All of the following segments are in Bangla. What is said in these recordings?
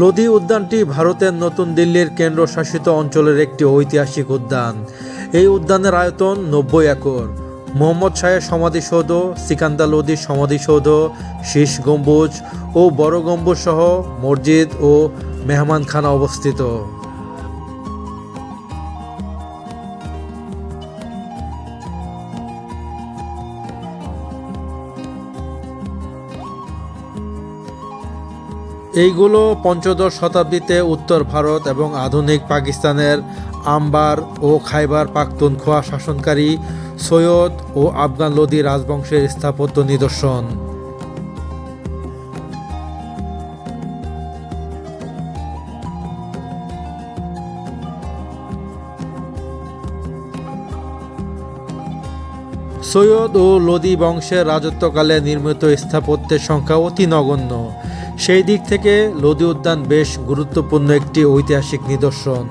লোদি উদ্যানটি ভারতের নতুন দিল্লির কেন্দ্রশাসিত অঞ্চলের একটি ঐতিহাসিক উদ্যান। এই উদ্যানের আয়তন নব্বই একর। মোহাম্মদ শাহের সমাধিসৌধ সিকান্দা লোদির সমাধিসৌধ, শীষ গম্বুজ ও বড় গম্বুজ সহ মসজিদ ও মেহমানখানা অবস্থিত। এইগুলো পঞ্চদশ শতাব্দীতে উত্তর ভারত এবং আধুনিক পাকিস্তানের আম্বার ও খাইবার পাখতুনখোয়া শাসনকারী সৈয়দ ও আফগান লোদি রাজবংশের স্থাপত্য নিদর্শন। সৈয়দ ও লোদি বংশের রাজত্বকালে নির্মিত স্থাপত্যের সংখ্যা অতি নগণ্য। সেই দিক থেকে লোদি উদ্যান বেশ গুরুত্বপূর্ণ একটি ঐতিহাসিক নিদর্শন।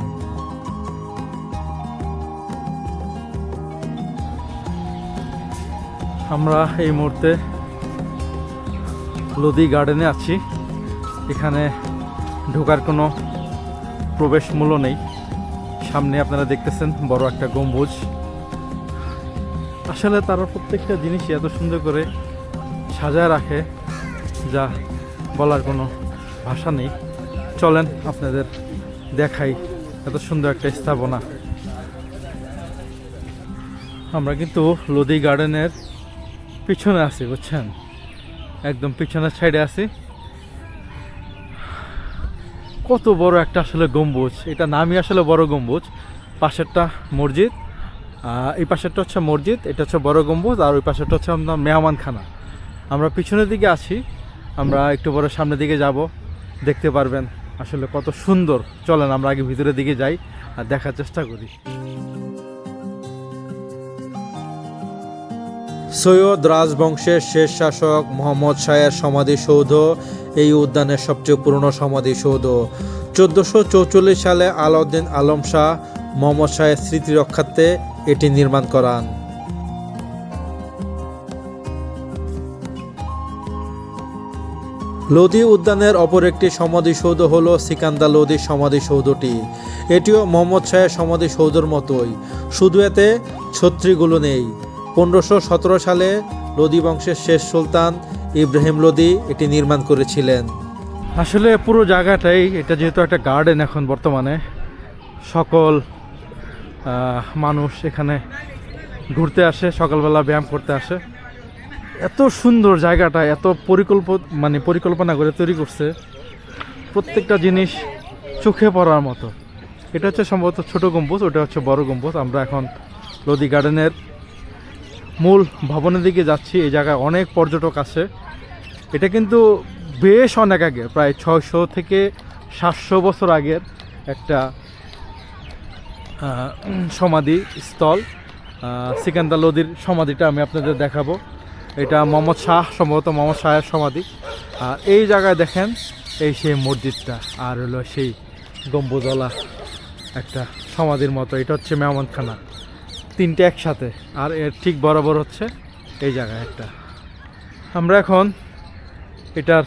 আমরা এই মুহূর্তে লোদি গার্ডেনে আছি। এখানে ঢোকার কোনো প্রবেশ মূল্য নেই। সামনে আপনারা দেখতেছেন বড় একটা গম্বুজ। আসলে তারা প্রত্যেকটা জিনিসই এত সুন্দর করে সাজায় রাখে, যা বলার কোনো ভাষা নেই। চলেন, আপনাদের দেখাই এত সুন্দর একটা স্থাপনা। আমরা কিন্তু লোদি গার্ডেনের পিছনে আছি, বুঝছেন? একদম পিছনের সাইডে আছি। কত বড় একটা আসলে গম্বুজ। এটা নামই আসলে বড় গম্বুজ। পাশেরটা মসজিদ। এই পাশেরটা হচ্ছে মসজিদ, এটা হচ্ছে বড় গম্বুজ, আর ওই পাশেরটা হচ্ছে আপনার মেহমানখানা। আমরা পিছনের দিকে আছি। আমরা একটু বড় সামনের দিকে যাব। দেখতে পারবেন আসলে কত সুন্দর। চলেন আমরা আগে ভিতরের দিকে যাই আর দেখার চেষ্টা করি। সৈয়দ রাজবংশের শেষ শাসক মোহাম্মদ শাহের সমাধিসৌধ এই উদ্যানের সবচেয়ে পুরনো সমাধিসৌধ চোদ্দোশো চৌচল্লিশ সালে আলাউদ্দিন আলম শাহ মোহাম্মদ শাহের স্মৃতি রক্ষার্থে এটি নির্মাণ করান। লোদি উদ্যানের অপর একটি সমাধিসৌধ হল সিকান্দা লোদি সমাধিসৌধটি। এটিও মোহাম্মদ শাহের সমাধিসৌধর মতোই। শুধু এতে ছত্রিগুলো নেই। পনেরোশো সালে লোদি বংশের শেষ সুলতান ইব্রাহিম লোদি এটি নির্মাণ করেছিলেন। আসলে পুরো জায়গাটাই, এটা যেহেতু একটা গার্ডেন এখন বর্তমানে, সকল মানুষ এখানে ঘুরতে আসে, সকালবেলা ব্যায়াম করতে আসে। এত সুন্দর জায়গাটা এত পরিকল্প মানে পরিকল্পনা করে তৈরি করছে। প্রত্যেকটা জিনিস চোখে পড়ার মতো। এটা হচ্ছে সম্ভবত ছোট গম্বুজ ওটা হচ্ছে বড় গম্বুজ। আমরা এখন লোদি গার্ডেনের মূল ভবনের দিকে যাচ্ছি। এই জায়গায় অনেক পর্যটক আসে এটা কিন্তু বেশ অনেক আগে প্রায় ছয়শো থেকে সাতশো বছর আগের একটা সমাধি স্থল। আহ, সিকান্দার লোদির সমাধিটা আমি আপনাদের দেখাবো। এটা মোহাম্মদ শাহ, সম্ভবত মোহাম্মদ শাহের সমাধি। আর এই জায়গায় দেখেন এই সেই মসজিদটা, আর হলো সেই গম্বুজলা একটা সমাধির মতো। এটা হচ্ছে মেহমানখানা, তিনটে একসাথে, আর এর ঠিক বরাবর হচ্ছে এই জায়গায় একটা। আমরা এখন এটার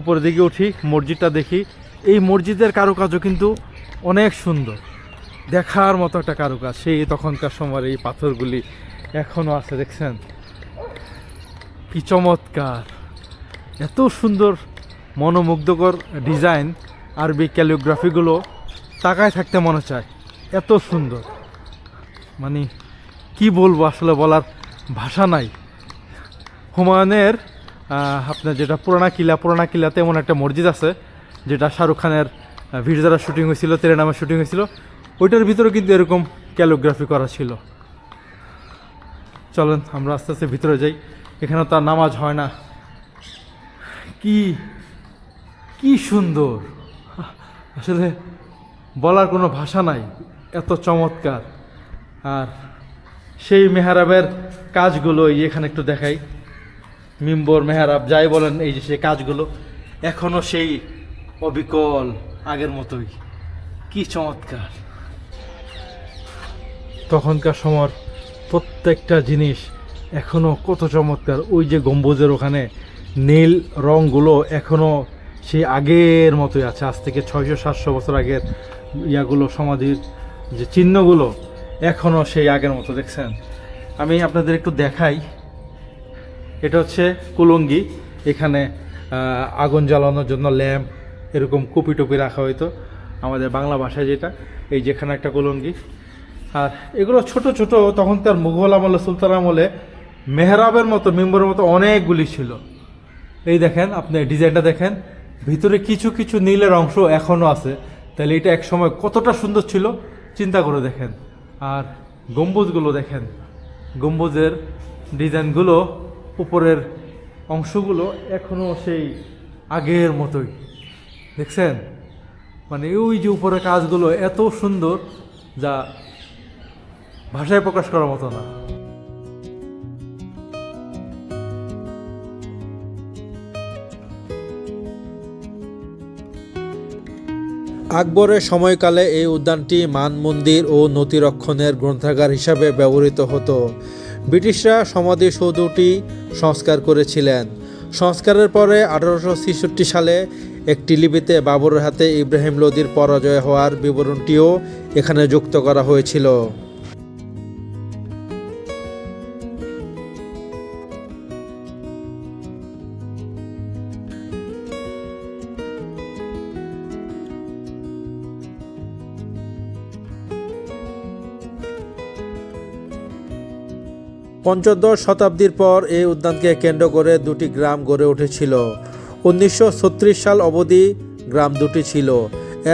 উপরের দিকে উঠি, মসজিদটা দেখি। এই মসজিদের কারুকাজও কিন্তু অনেক সুন্দর, দেখার মতো একটা কারুকাজ। সেই তখনকার সময়ের এই পাথরগুলি এখনও আছে, দেখছেন? কি চমৎকার এত সুন্দর, মনোমুগ্ধকর ডিজাইন আরবি ক্যালিওগ্রাফিগুলো তাকায় থাকতে মনে চায়। এত সুন্দর। মানে কি বলব আসলে বলার ভাষা নাই। হুমায়ুনের আপনার যেটা পুরানা কিলা, পুরানা কিলাতে এমন একটা মসজিদ আছে, যেটা শাহরুখ খানের ভিড়জারা শুটিং হয়েছিল তেরে নামে শুটিং হয়েছিল, ওইটার ভিতরে কিন্তু এরকম ক্যালোগ্রাফি করা ছিল। চলেন, আমরা আস্তে আস্তে ভিতরে যাই। এখানে তার নামাজ হয় না। কি কি সুন্দর। আসলে বলার কোনো ভাষা নাই, এত চমৎকার। আর সেই মেহরাবের কাজগুলো এই এখানে একটু দেখাই। মিম্বর মেহরাব যাই বলেন, এই যে সেই কাজগুলো এখনও সেই অবিকল আগের মতোই। কি চমৎকার। তখনকার সময় প্রত্যেকটা জিনিস এখনও কত চমৎকার, ওই যে গম্বুজের ওখানে নীল রঙগুলো এখনও সেই আগের মতোই আছে। আজ থেকে ছয়শো, সাতশো বছর আগের ইয়াগুলো, সমাধির যে চিহ্নগুলো এখনও সেই আগের মতো, দেখছেন? আমি আপনাদের একটু দেখাই। এটা হচ্ছে কুলঙ্গি। এখানে আগুন জ্বালানোর জন্য ল্যাম্প, এরকম কুপি টুপি রাখা হইতো আমাদের বাংলা ভাষায় যেটা, এই যেখানে একটা কুলঙ্গি। আর এগুলো ছোট ছোট তখনকার মুঘল আমলে, সুলতান আমলে মেহরাবের মতো, মেম্বরের মতো অনেকগুলি ছিল। এই দেখেন, আপনি ডিজাইনটা দেখেন। ভিতরে কিছু কিছু নীলের অংশ এখনও আছে। তাহলে এটা এক সময় কতটা সুন্দর ছিল, চিন্তা করে দেখেন। আর গম্বুজগুলো দেখেন। গম্বুজের ডিজাইনগুলো, উপরের অংশগুলো এখনও সেই আগের মতোই। দেখছেন? মানে ওই যে উপরের কাজগুলো এত সুন্দর, যা ভাষায় প্রকাশ করার মতো না। আকবরের সময়কালে এই উদ্যানটি মান মন্দির ও নথিরক্ষণের গ্রন্থাগার হিসাবে ব্যবহৃত হতো। ব্রিটিশরা সমাধিসৌধটি সংস্কার করেছিলেন। সংস্কারের পরে আঠারোশো ছেষট্টি সালে একটি লিপিতে বাবরের হাতে ইব্রাহিম লোদির পরাজয় হওয়ার বিবরণটিও এখানে যুক্ত করা হয়েছিল। পঞ্চদশ শতাব্দীর পর এই উদ্যানকে কেন্দ্র করে দুটি গ্রাম গড়ে উঠেছিল। উনিশশো ছত্রিশ সাল অবধি গ্রাম দুটি ছিল।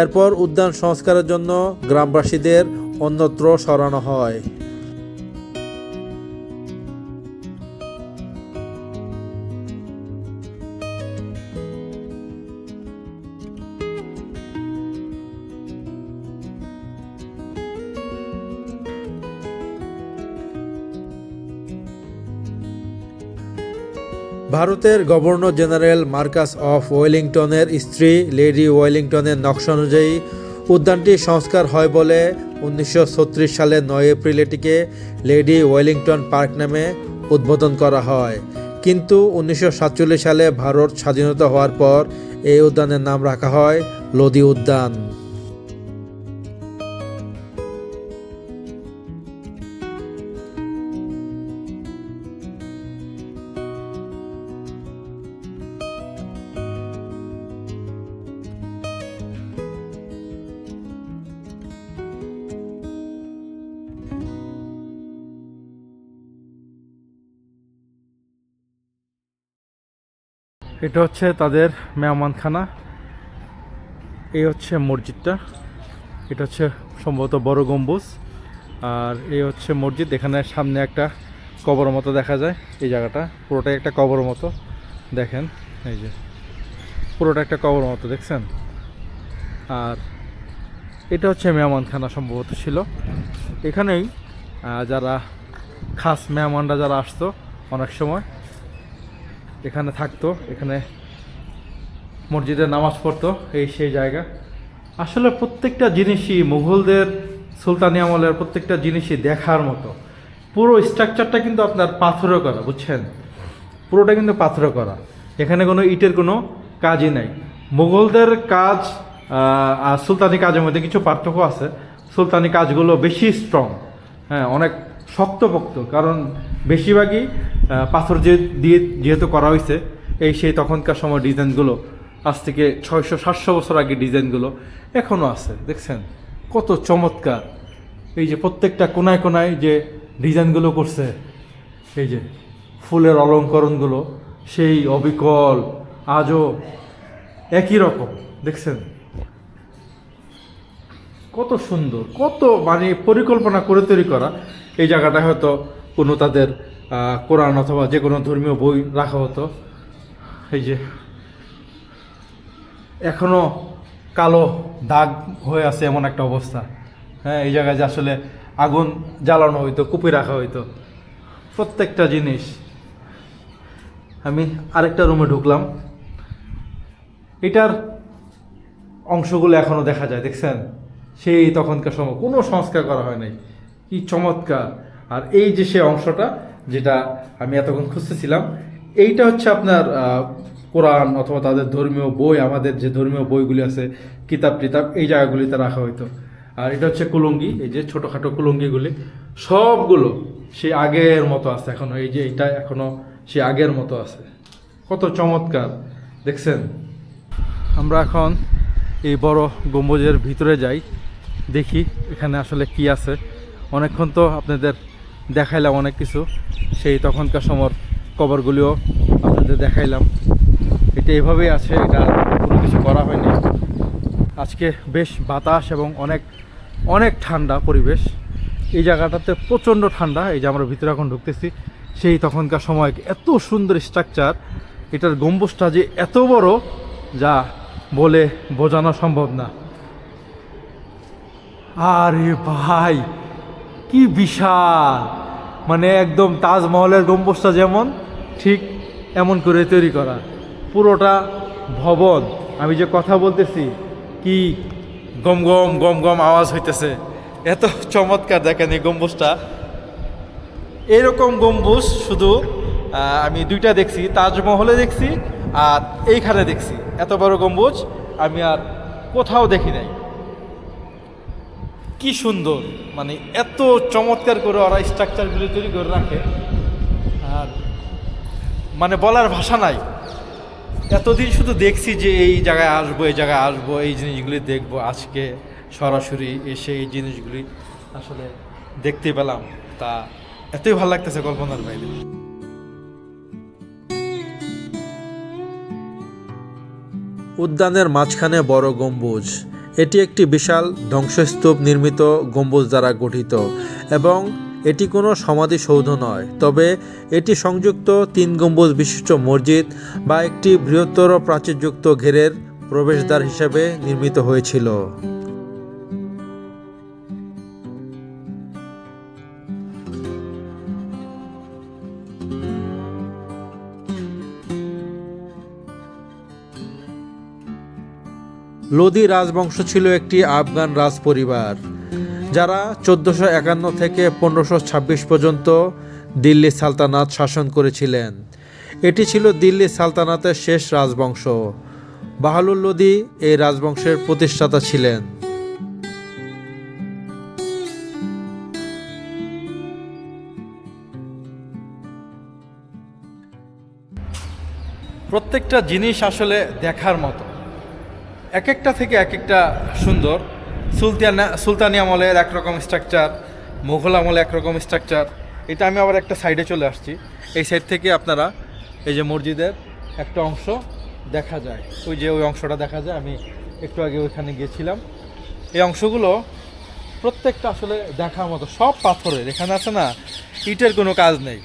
এরপর উদ্যান সংস্কারের জন্য গ্রামবাসীদের অন্যত্র সরানো হয়। ভারতের গভর্নর জেনারেল মার্কাস অফ ওয়েলিংটনের স্ত্রী লেডি ওয়েলিংটনের নকশা অনুযায়ী উদ্যানটি সংস্কার হয় বলে উনিশশো সালের নয় এপ্রিল এটিকে লেডি ওয়েলিংটন পার্ক নামে উদ্বোধন করা হয়। কিন্তু উনিশশো সাতচল্লিশ সালে ভারত স্বাধীনতা হওয়ার পর এই উদ্যানের নাম রাখা হয় লোদি উদ্যান। এটা হচ্ছে তাদের মেহমানখানা। এই হচ্ছে মসজিদটা। এটা হচ্ছে সম্ভবত বড় গম্বুজ। আর এই হচ্ছে মসজিদ। এখানে সামনে একটা কবর মতো দেখা যায় এই জায়গাটা। পুরোটাই একটা কবর মতো। দেখেন, এই যে পুরোটা একটা কবর মতো, দেখছেন? আর এটা হচ্ছে মেহমানখানা সম্ভবত ছিল। এখানেই যারা খাস মেহমানরা যারা আসতো অনেক সময় এখানে থাকতো, এখানে মসজিদে নামাজ পড়তো, এই সেই জায়গা। আসলে প্রত্যেকটা জিনিসই মুঘলদের সুলতানি আমলের প্রত্যেকটা জিনিসই দেখার মতো। পুরো স্ট্রাকচারটা কিন্তু আপনার পাথরে করা, বুঝছেন? পুরোটা কিন্তু পাথরে করা। এখানে কোনো ইটের কোনো কাজই নাই। মুঘলদের কাজ আর সুলতানি কাজের মধ্যে কিছু পার্থক্য আছে। সুলতানি কাজগুলো বেশি স্ট্রং হ্যাঁ অনেক শক্তপোক্ত। কারণ বেশিরভাগই পাথর যে দিয়ে যেহেতু করা হয়েছে এই সেই তখনকার সময় ডিজাইনগুলো, আজ থেকে ছয়শো, সাতশো বছর আগে ডিজাইনগুলো এখনও আছে, দেখছেন? কত চমৎকার। এই যে প্রত্যেকটা কোনায় কোনায় যে ডিজাইনগুলো করছে, এই যে ফুলের অলঙ্করণগুলো, সেই অবিকল, আজও একই রকম, দেখছেন? কত সুন্দর, কত মানে পরিকল্পনা করে তৈরি করা। এই জায়গাটা হয়তো কোনো তাদের কোরআন অথবা যে কোনো ধর্মীয় বই রাখা হতো। এই যে, এখনও কালো দাগ হয়ে আছে এমন একটা অবস্থা। হ্যাঁ এই জায়গায় যে আসলে আগুন জ্বালানো হইতো, কুপি রাখা হইতো। প্রত্যেকটা জিনিস। আমি আরেকটা রুমে ঢুকলাম। এটার অংশগুলো এখনও দেখা যায়, দেখছেন? সেই তখনকার সময়। কোনো সংস্কার করা হয় নাই। কি চমৎকার। আর এই যে সে অংশটা যেটা আমি এতক্ষণ খুঁজতেছিলাম। এইটা হচ্ছে আপনার কোরআন অথবা তাদের ধর্মীয় বই, আমাদের যে ধর্মীয় বইগুলি আছে, কিতাব টিতাব, এই জায়গাগুলিতে রাখা হইতো। আর এটা হচ্ছে কুলঙ্গি, এই যে ছোটোখাটো কুলঙ্গিগুলি, সবগুলো সেই আগের মতো আছে এখনও। এই যে এটা এখনও সেই আগের মতো আছে। কত চমৎকার, দেখছেন? আমরা এখন এই বড় গম্বুজের ভিতরে যাই, দেখি এখানে আসলে কি আছে। অনেকক্ষণ তো আপনাদের দেখাইলাম অনেক কিছু। সেই তখনকার সময় কবরগুলিও আপনাদের দেখাইলাম। এটা এভাবেই আছে, এটা কোনো কিছু করা হয়নি। আজকে বেশ বাতাস এবং অনেক অনেক ঠান্ডা পরিবেশ। এই জায়গাটাতে প্রচণ্ড ঠান্ডা, এই যে আমরা ভিতরে এখন ঢুকতেছি, সেই তখনকার সময় এত সুন্দর স্ট্রাকচার এটার গম্বুজটা যে এত বড়, যা বলে বোঝানো সম্ভব না। আরে ভাই! কি বিশাল। মানে একদম তাজমহলের গম্বুজটা যেমন, ঠিক এমন করে তৈরি করা। পুরোটা ভবন। আমি যে কথা বলতেছি, কি গম গম গম গম আওয়াজ হইতেছে। এত চমৎকার দেখেন এই গম্বুজটা। এরকম গম্বুজ শুধু আমি দুইটা দেখছি, তাজমহলে দেখছি আর এইখানে দেখছি। এত বড় গম্বুজ, আমি আর কোথাও দেখি নাই। কি সুন্দর। মানে এত চমৎকার করে ওরা স্ট্রাকচারগুলি তৈরি করে রাখে। আর মানে বলার ভাষা নাই। এতদিন শুধু দেখছি যে এই জায়গায় আসব, এই জায়গায় আসব, এই জিনিসগুলি দেখব, আজকে সরাসরি এসে এই জিনিসগুলি আসলে দেখতে পেলাম। তা এতই ভালো লাগতেছে কল্পনার বাইরে। উদ্যানের মাঝখানে বড় গম্বুজ। এটি একটি বিশাল ধ্বংসস্তূপ নির্মিত গম্বুজ দ্বারা গঠিত এবং এটি কোনো সমাধিসৌধ নয়। তবে এটি সংযুক্ত তিন গম্বুজ বিশিষ্ট মসজিদ বা একটি বৃহত্তর প্রাচীরযুক্ত ঘেরের প্রবেশদ্বার হিসেবে নির্মিত হয়েছিল। লোদি রাজবংশ ছিল একটি আফগান রাজ পরিবার যারা চোদ্দোশো একান্ন থেকে পনেরোশো ছাব্বিশ পর্যন্ত দিল্লি সালতানাত শাসন করেছিলেন। এটি ছিল দিল্লি সালতানাতের শেষ রাজবংশ। বাহালুল লোদি এই রাজবংশের প্রতিষ্ঠাতা ছিলেন। প্রত্যেকটা জিনিস আসলে দেখার মতো। এক একটা থেকে এক একটা সুন্দর। সুলতানা সুলতানি আমলের একরকম স্ট্রাকচার মুঘল আমলে একরকম স্ট্রাকচার এটা আমি আবার একটা সাইডে চলে আসছি। এই সাইড থেকে আপনারা এই যে মসজিদের একটা অংশ দেখা যায়। ওই যে ওই অংশটা দেখা যায়। আমি একটু আগে ওইখানে গিয়েছিলাম। এই অংশগুলো প্রত্যেকটা আসলে দেখার মতো। সব পাথরের। এখানে আছে না, ইটের কোনো কাজ নেই।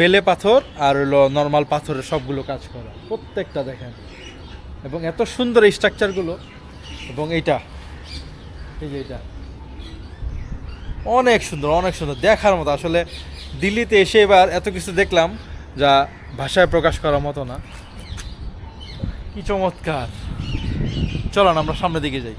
বেলে পাথর আর হলো নর্মাল পাথরের সবগুলো কাজ করা। প্রত্যেকটা দেখেন। এবং এত সুন্দর এই স্ট্রাকচারগুলো, এবং এইটা, এই যে এটা অনেক সুন্দর অনেক সুন্দর, দেখার মতো। আসলে দিল্লিতে এসে এবার এত কিছু দেখলাম যা ভাষায় প্রকাশ করার মতো না। কি চমৎকার। চলুন, আমরা সামনের দিকে যাই।